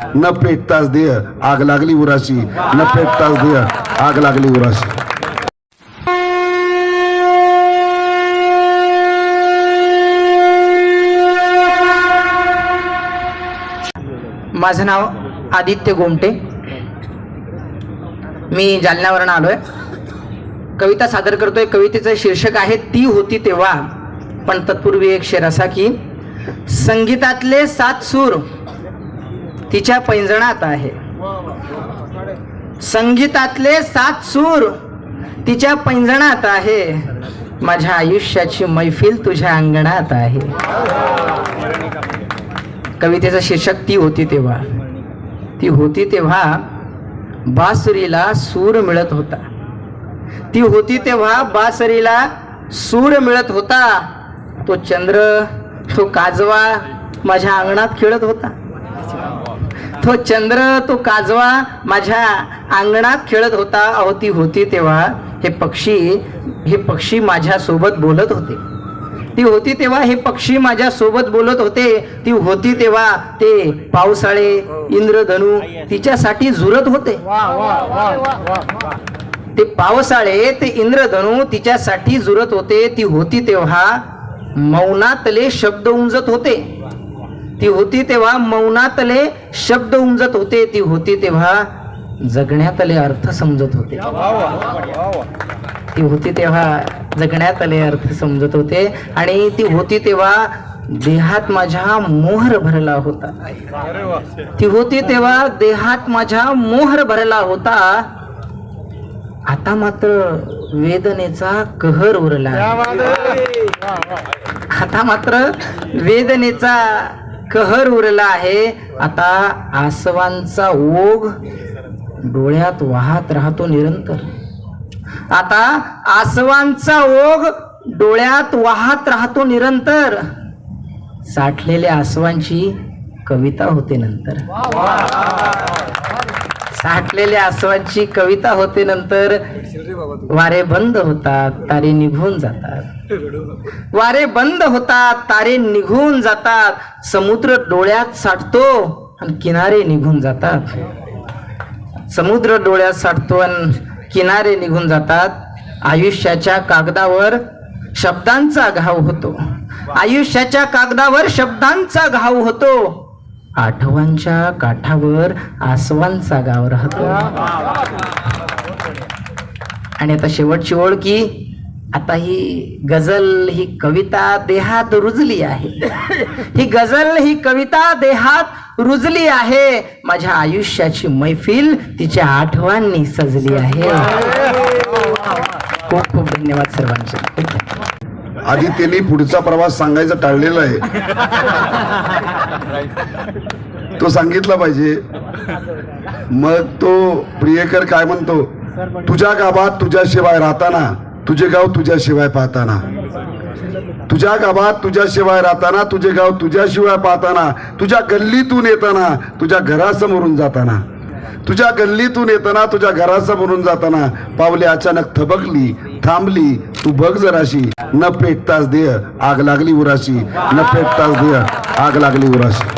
न पेटताच देह आग लागली उराशी. न पेटताच देह आग लागली उराशी. माझं नाव आदित्य गोमटे. मी जालन्यावरून आलोय. कविता सादर करतोय. कवितेचं शीर्षक आहे ती होती तेव्हा. पण तत्पूर्वी एक शेर असा की संगीतातले सात सूर तिच्या पैंजणात आहे. संगीतातले सात सूर तिच्या पैंजणात आहे. माझ्या आयुष्याची मैफिल तुझ्या अंगणात आहे. कवितेचं शीर्षक ती होती तेव्हा. ती होती तेव्हा बासरीला सूर मिळत होता. ती होती तेव्हा बासरीला सूर मिळत होता. तो चंद्र तो काजवा माझ्या अंगणात खेळत होता. तो चंद्र तो काजवा माझ्या अंगणात खेळत होता अहो ती होती तेव्हा. हे पक्षी हे पक्षी माझ्यासोबत बोलत होते. ती होती तेव्हा हे पक्षी माझ्यासोबत बोलत होते. ती होती तेव्हा ते पावसाळे इंद्रधनु तिच्यासाठी झुरत होते. ते पावसाळे ते इंद्रधनु तिच्यासाठी झुरत होते. ती होती तेव्हा मौनातले शब्द उमजत होते. ती होती तेव्हा मौनातले शब्द उमजत होते ती होती तेव्हा जगण्यातले अर्थ समजत होते. ती होती तेव्हा जगण्यातले अर्थ समजत होते आणि ती होती तेव्हा देहात माझ्या मोहर भरला होता. ती होती तेव्हा देहात माझ्या मोहर भरला होता. आता मात्र वेदनेचा कहर उरला. आता मात्र वेदनेचा कहर उरला आहे. आता आसवांचा ओघ डोळ्यात वाहत राहतो निरंतर. आता आसवांचा ओघ डोळ्यात वाहत राहतो निरंतर. साठलेल्या आसवांची कविता होते नंतर. साठलेल्या आसवांची कविता होते नंतर. वारे बंद होतात तारे निघून जातात. वारे बंद होतात तारे निघून जातात. समुद्र डोळ्यात साठतो आणि किनारे निघून जातात. समुद्र डोळ्यात साठतो आणि किनारे निघून जातात. आयुष्याच्या कागदावर शब्दांचा घाव होतो. आयुष्याच्या कागदावर शब्दांचा घाव होतो. आठवांच्या काठावर आसवांचा गाव राहतो. आणि आता शेवटची ओळ की आता ही गझल ही कविता देहात रुजली आहे. ही गझल ही कविता देहात रुजली आहे. माझ्या आयुष्याची मैफिल तिच्या आठवांनी सजली आहे. खूप खूप धन्यवाद सर्वांचे. आधी त्यांनी पुढचा प्रवास सांगायचा टाळलेला आहे. तो सांगितला पाहिजे. मग तो प्रियकर काय म्हणतो? तुझ्या गावात तुझ्याशिवाय राहताना तुझे गाव तुझ्याशिवाय पाहताना. तुझ्या गावात तुझ्याशिवाय राहताना तुझे गाव तुझ्याशिवाय पाहताना तुझ्या गल्लीतून येताना तुझ्या घरासमोरून जाताना. तुझ्या गल्लीतून येताना तुझ्या घरासमोरून जाताना पावले अचानक थबकली थांबली. तू बघ जराशी. न पेटताच देह आग लागली उराशी. न पेटताच देह आग लागली उराशी.